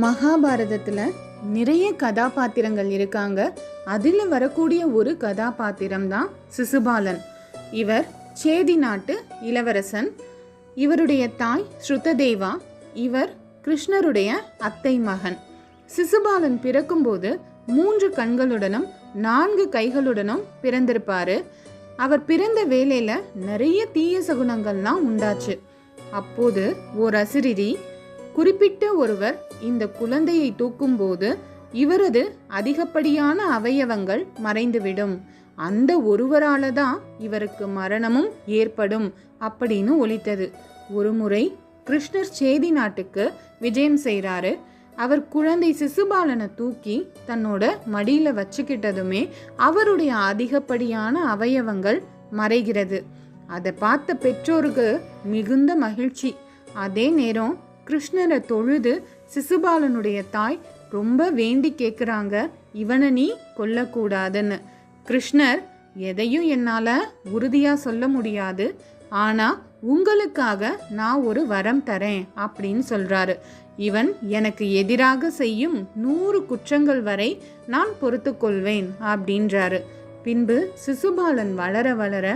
மகாபாரதத்தில் நிறைய கதாபாத்திரங்கள் இருக்காங்க. அதில் வரக்கூடிய ஒரு கதாபாத்திரம் தான் சிசுபாலன். இவர் சேதி நாட்டு இளவரசன். இவருடைய தாய் ஸ்ருததேவா. இவர் கிருஷ்ணருடைய அத்தை மகன். சிசுபாலன் பிறக்கும்போது மூன்று கண்களுடனும் நான்கு கைகளுடனும் பிறந்திருப்பாரு. அவர் பிறந்த வேலையில நிறைய தீய சகுனங்கள்லாம் உண்டாச்சு. அப்போது ஓர் அசிரிரி குறிப்பிட்ட ஒருவர் இந்த குழந்தையை தூக்கும்போது இவரது அதிகப்படியான அவயவங்கள் மறைந்துவிடும். அந்த ஒருவரால தான் இவருக்கு மரணமும் ஏற்படும் அப்படின்னு ஒலித்தது. ஒருமுறை கிருஷ்ணர் சேதி நாட்டுக்கு விஜயம் செய்கிறாரு அவர் குழந்தை சிசுபாலனை தூக்கி தன்னோட மடியில் வச்சுக்கிட்டதுமே அவருடைய அதிகப்படியான அவயவங்கள் மறைகிறது. அதை பார்த்த பெற்றோருக்கு மிகுந்த மகிழ்ச்சி. அதே நேரம் கிருஷ்ணரை தொழுது சிசுபாலனுடைய தாய் ரொம்ப வேண்டி கேட்குறாங்க இவனை நீ கொல்லக்கூடாதுன்னு. கிருஷ்ணர் எதையும் என்னால் உறுதியாக சொல்ல முடியாது. ஆனால் உங்களுக்காக நான் ஒரு வரம் தரேன் அப்படின்னு சொல்கிறாரு இவன் எனக்கு எதிராக செய்யும் நூறு குற்றங்கள் வரை நான் பொறுத்துக்கொள்வேன் அப்படின்றாரு. பின்பு சிசுபாலன் வளர வளர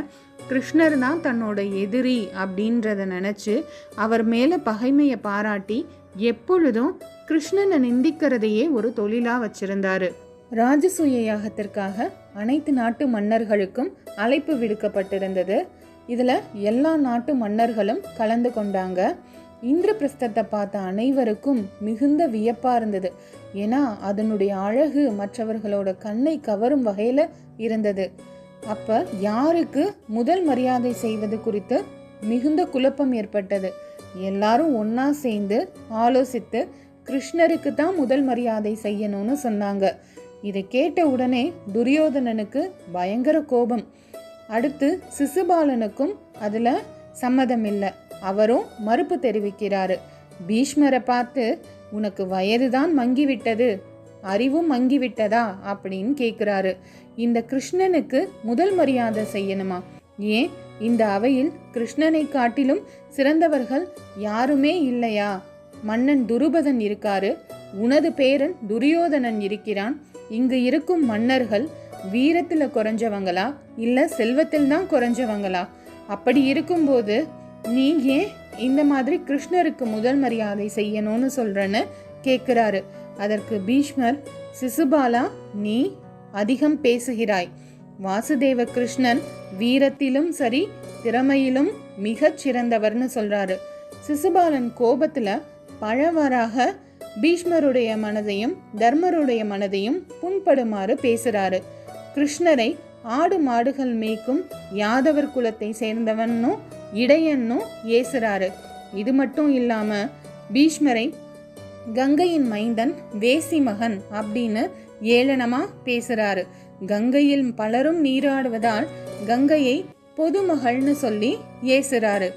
கிருஷ்ணர் தான் தன்னோட எதிரி அப்படின்றத நினச்சி அவர் மேலே பகைமையை பாராட்டி எப்பொழுதும் கிருஷ்ணனை நிந்திக்கிறதையே ஒரு தொழிலாக வச்சிருந்தாரு. ராஜசூய யாகத்திற்காக அனைத்து நாட்டு மன்னர்களுக்கும் அழைப்பு விடுக்கப்பட்டிருந்தது. இதில் எல்லா நாட்டு மன்னர்களும் கலந்து கொண்டாங்க. இந்திரபிரஸ்தத்தை பார்த்த அனைவருக்கும் மிகுந்த வியப்பா இருந்தது. ஏன்னா அதனுடைய அழகு மற்றவர்களோட கண்ணை கவரும் வகையில இருந்தது. அப்ப யாருக்கு முதல் மரியாதை செய்வது குறித்து மிகுந்த குழப்பம் ஏற்பட்டது. எல்லாரும் ஒன்னா சேர்ந்து ஆலோசித்து கிருஷ்ணருக்கு தான் முதல் மரியாதை செய்யணும்னு சொன்னாங்க. இதை கேட்ட உடனே துரியோதனனுக்கு பயங்கர கோபம். அடுத்து சிசுபாலனுக்கும் அதுல சம்மதம் இல்லை. அவரும் மறுப்பு தெரிவிக்கிறாரு. பீஷ்மரை பார்த்து உனக்கு வயதுதான் மங்கிவிட்டது. அறிவும் மங்கிவிட்டதா? அப்படின்னு கேட்குறாரு இந்த கிருஷ்ணனுக்கு முதல் மரியாதை செய்யணுமா? ஏன்? இந்த அவையில் கிருஷ்ணனை காட்டிலும் சிறந்தவர்கள் யாருமே இல்லையா? மன்னன் துருபதன் இருக்காரு. உனது பேரன் துரியோதனன் இருக்கிறான். இங்கு இருக்கும் மன்னர்கள் வீரத்தில் குறைஞ்சவங்களா? இல்லை செல்வத்தில் தான் குறைஞ்சவங்களா? அப்படி இருக்கும்போது நீ ஏன் இந்த மாதிரி கிருஷ்ணருக்கு முதல் மரியாதை செய்யணும்னு சொல்கிறேன்னு கேட்குறாரு அதற்கு பீஷ்மர் சிசுபாலா நீ அதிகம் பேசுகிறாய். வாசுதேவ கிருஷ்ணன் வீரத்திலும் சரி திறமையிலும் மிகச் சிறந்தவர்னு சொல்றாரு. சிசுபாலன் கோபத்துல பழவராக பீஷ்மருடைய மனதையும் தர்மருடைய மனதையும் புண்படுமாறு பேசுகிறாரு கிருஷ்ணரை ஆடு மாடுகள் மேய்க்கும் யாதவர் குலத்தை சேர்ந்தவன்னும் இடையன்னும் ஏசுறாரு. இது மட்டும் இல்லாம பீஷ்மரை கங்கையின் மைந்தன் வேசி மகன் அப்படின்னு ஏளனமா பேசுறாரு. கங்கையில் பலரும் நீராடுவதால் கங்கையை பொதுமகள்னு சொல்லி ஏசுறாரு.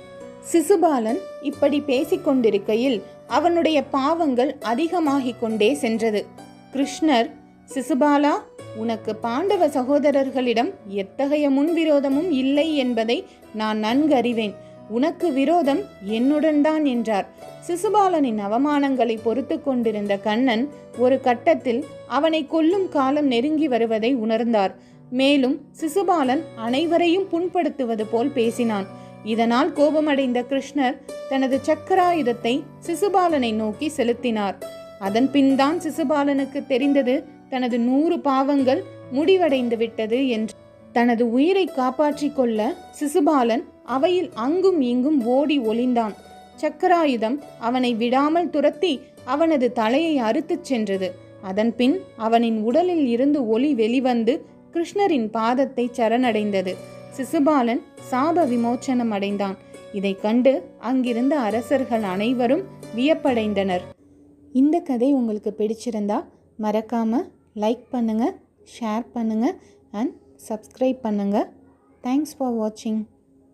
சிசுபாலன் இப்படி பேசிக்கொண்டிருக்கையில் அவனுடைய பாவங்கள் அதிகமாகிக் கொண்டே சென்றது. கிருஷ்ணர் சிசுபாலா உனக்கு பாண்டவ சகோதரர்களிடம் எத்தகைய முன்விரோதமும் இல்லை என்பதை நான் நன்கு அறிவேன். உனக்கு விரோதம் என்னுடன் தான் என்றார். சிசுபாலனின் அவமானங்களை பொறுத்து கொண்டிருந்த கண்ணன் ஒரு கட்டத்தில் அவனை கொல்லும் காலம் நெருங்கி வருவதை உணர்ந்தார். மேலும் சிசுபாலன் அனைவரையும் புண்படுத்துவது போல் பேசினான். இதனால் கோபமடைந்த கிருஷ்ணர் தனது சக்கராயுதத்தை சிசுபாலனை நோக்கி செலுத்தினார். அதன் பின்தான் சிசுபாலனுக்கு தெரிந்தது தனது நூறு பாவங்கள் முடிவடைந்து விட்டது என்று தனது உயிரை காப்பாற்றிக் கொள்ள சிசுபாலன் அவையில் அங்கும் இங்கும் ஓடி ஒளிந்தான். சக்கராயுதம் அவனை விடாமல் துரத்தி அவனது தலையை அறுத்துச் சென்றது. அதன்பின் அவனின் உடலில் இருந்து ஒளி வெளிவந்து கிருஷ்ணரின் பாதத்தை சரணடைந்தது. சிசுபாலன் சாப விமோச்சனம் அடைந்தான். இதை கண்டு அங்கிருந்த அரசர்கள் அனைவரும் வியப்படைந்தனர். இந்த கதை உங்களுக்கு பிடிச்சிருந்தா மறக்காம லைக் பண்ணுங்கள் ஷேர் பண்ணுங்கள் அண்ட் சப்ஸ்கிரைப் பண்ணுங்கள் தேங்க்ஸ் ஃபார் வாட்சிங்